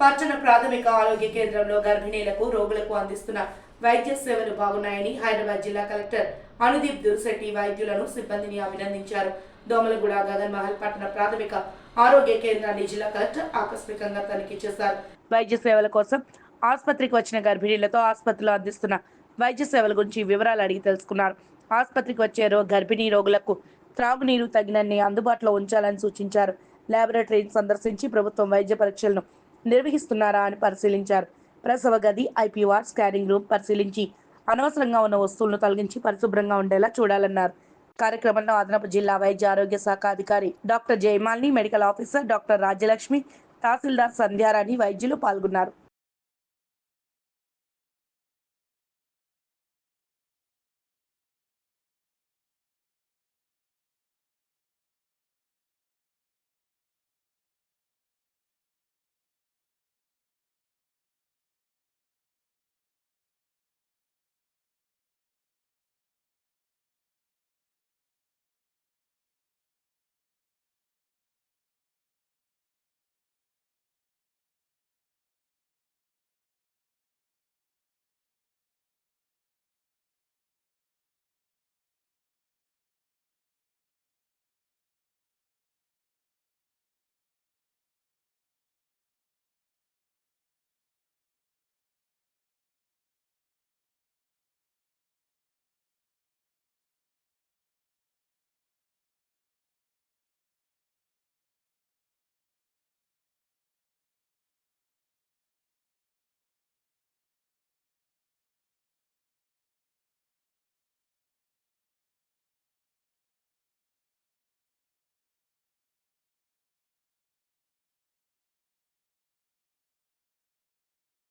పట్టణ ప్రాథమిక ఆరోగ్య కేంద్రంలో గర్భిణీలకు రోగులకు అందిస్తున్న వైద్య సేవలు బాగున్నాయని హైదరాబాద్ జిల్లా కలెక్టర్ అనుదీప్ దుర్శెట్టి వైద్యులను సిబ్బందిని అభినందించారు. దోమలగూడ గగన్ మహల్ పట్టణ ప్రాథమిక ఆరోగ్య కేంద్రాన్ని జిల్లా కలెక్టర్ ఆకస్మికంగా తనిఖీ చేశారు. వైద్య సేవల కోసం ఆసుపత్రికి వచ్చిన గర్భిణీలతో ఆసుపత్రిలో అందిస్తున్న వైద్య సేవల గురించి వివరాలు అడిగి తెలుసుకున్నారు. ఆసుపత్రికి వచ్చే రో గర్భిణీ రోగులకు త్రాగునీరు తగినన్ని అందుబాటులో ఉంచాలని సూచించారు. ల్యాబొరేటరీని సందర్శించి ప్రభుత్వం వైద్య పరీక్షలను నిర్వహిస్తున్నారా అని పరిశీలించారు. ప్రసవ గది ఐపీఆర్ స్కానింగ్ రూమ్ పరిశీలించి అనవసరంగా ఉన్న వస్తువులను తొలగించి పరిశుభ్రంగా ఉండేలా చూడాలన్నారు. కార్యక్రమంలో అదనపు జిల్లా వైద్య ఆరోగ్య శాఖ అధికారి doctor Jayamalini medical officer doctor Rajyalakshmi తహసీల్దార్ సంధ్యారాణి వైద్యులు పాల్గొన్నారు.